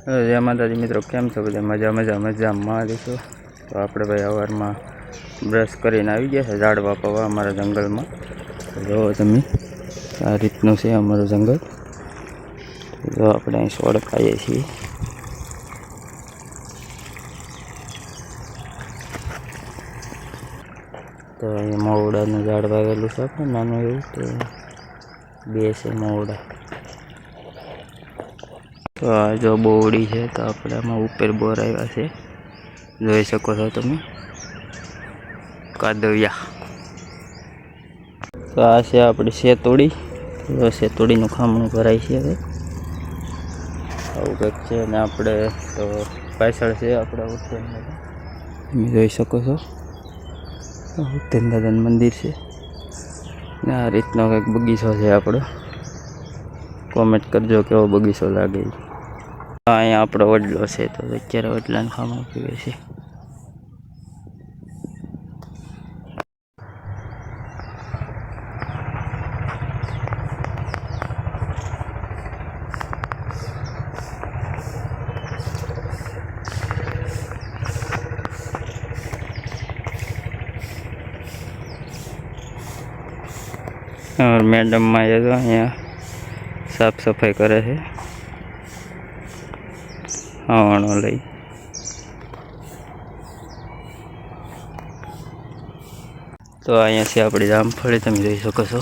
Hello, જય માતાજી મિત્રો, કેમ છો બધા? મજા મજા, મજામાં દેશો તો આપણે ભાઈ અવારમાં બ્રશ કરીને આવી ગયા છે ઝાડવા પવા અમારા જંગલમાં. જોવો તમે, આ રીતનું છે અમારું જંગલ. જો આપણે અહીં સોળ ખાઈએ છીએ. તો અહીં મોવડાનું ઝાડ વાવેલું છે આપણે, નાનું એવું તો બે છે મવડા. તો આ જો બોવડી છે, તો આપણે આમાં ઉપર બોર આવ્યા છે. જોઈ શકો છો તમે. કાદવિયા. તો આ છે આપણી સેતોડી તો શેતોડીનું ખામણું ભરાય છે હવે. આવું કંઈક છે અને આપણે તો પાછળ છે આપણે ઉત્તેન તમે જોઈ શકો છો. ઉત્તેન દાદાનું મંદિર છે. ને આ રીતનો કંઈક બગીચો છે આપણો. કોમેન્ટ કરજો કેવો બગીચો લાગે છે. હા અહીંયા આપણો વડલો છે તો અત્યારે વડલાને ખામણ પીવે છે और मैडम માં એ તો અહીંયા સાફ સફાઈ કરે છે હવાણો લઈ. તો અહીંયા છે આપણી જામફળી તમે જોઈ શકો છો.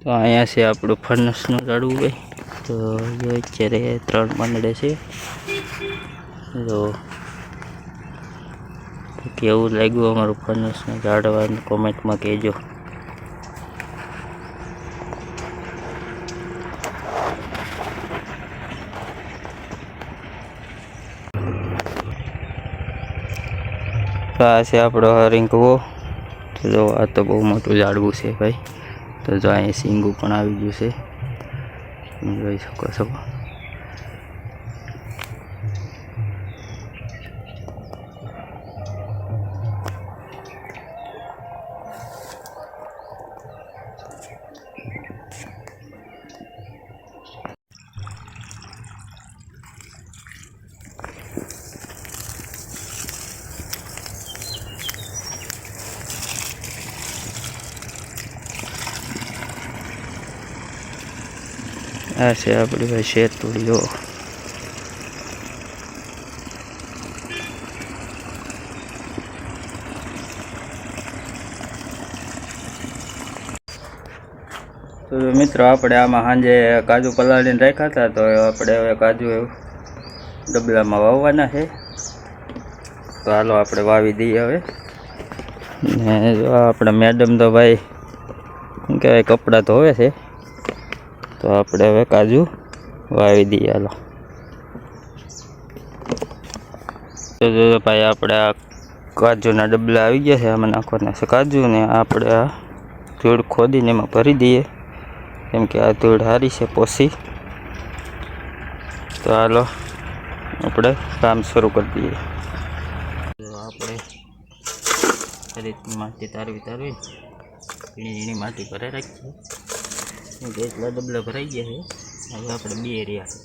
તો અહીંયા છે આપણું ફર્નસનું ઝાડવું ભાઈ તો જો અત્યારે ત્રણ પાંદડે છે. જો કેવું લાગ્યું અમારું ફર્નસનું? ઝાડવાનું કોમેન્ટમાં કહેજો. આ છે આપણો હરિંકવો તો જો, આ તો બહુ મોટું ઝાડવું છે ભાઈ. તો જો અહીં સિંગું પણ આવી ગયું છે. જોઈ શકો છો. આ છે આપણી ભાઈ શેતુડીઓ તો મિત્રો, આપણે આમાં સાંજે કાજુ પલાળીને રાખ્યા હતા, તો આપણે હવે કાજુ ડબલામાં વાવવાના છે. તો હાલો આપણે વાવી દઈએ હવે. ને જો આપણે મેડમ તો ભાઈ, શું કહેવાય, કપડાં ધોવે છે. તો આપણે હવે કાજુ વાવી દઈએ, હાલો. તો જો ભાઈ, આપણે આ કાજુના ડબલા આવી ગયા છે, આમાં નાખવાના છે કાજુ ને આપણે આ ધૂળ ખોદીને એમાં ભરી દઈએ. કેમ કે આ ધૂળ સારી છે પોસી. તો હાલો, આપણે કામ શરૂ કરી દઈએ. આપણે માટી તારવી તારવી ઝીણી ઝીણી માટી ભરે રાખીએ. એટલા ડબલા ભરાઈ ગયા છે. હવે આપણે બે રહ્યા છે.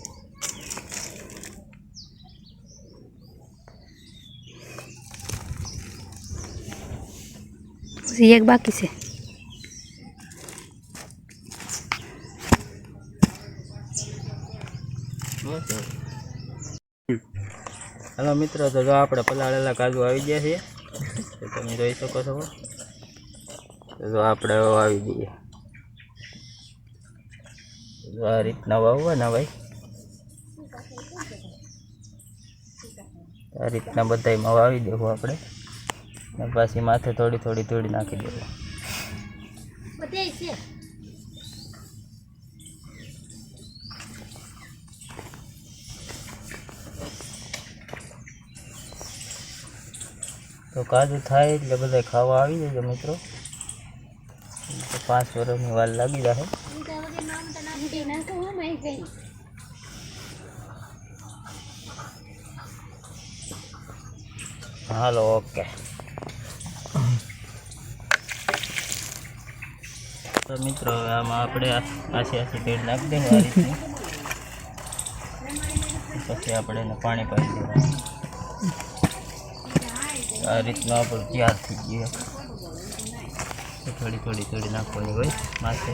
હજી એક બાકી છે. હલો મિત્રો તો જો આપણે પલાળેલા કાજુ આવી ગયા છે. તો તમે જોઈ શકો છો. તો જો આપણે આવી વાવી દઈએ જો આ રીતના વાવવાના ભાઈ આ રીતના બધામાં વાવી દેવું આપણે ને પાછી માથે થોડી થોડી થોડી નાખી દેવું તો કાજુ થાય એટલે બધા ખાવા આવી જજો મિત્રો તો પાંચ વર્ષની વાર લાગી જશે હાલો, ઓકે. તો મિત્રો, હવે આમાં આપણે આસી આસી ભેળ નાખી દેવું આ રીતની. પછી આપણે એને પાણી પાડી દેવાનું. આ રીતનું આપણું તૈયાર થઈ ગયું. થોડી થોડી થોડી નાખવાની હોય, માથે.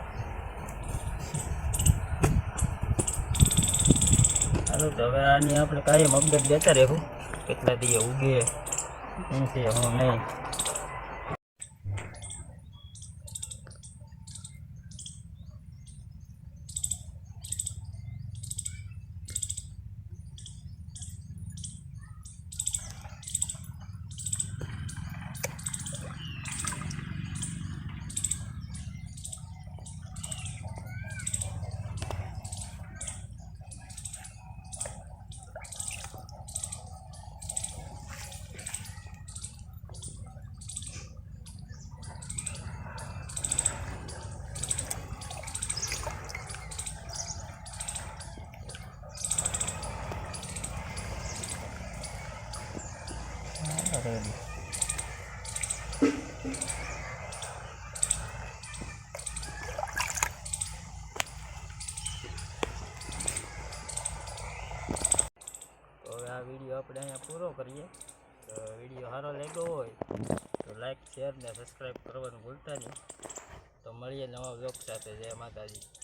છે તો હવે આની આપણે કાયમ અપડેટ દેતા રહેવું. કેટલા દીએ ઉગે, શું છે હું નહીં. વીડિયો આપણે અહીંયા પૂરો કરીએ. તો વીડિયો સારો લાગ્યો હોય તો લાઈક શેર ને સબસ્ક્રાઈબ કરવાનું ભૂલતા નહીં. તો મળીએ નવા બ્લોગ સાથે. જય માતાજી.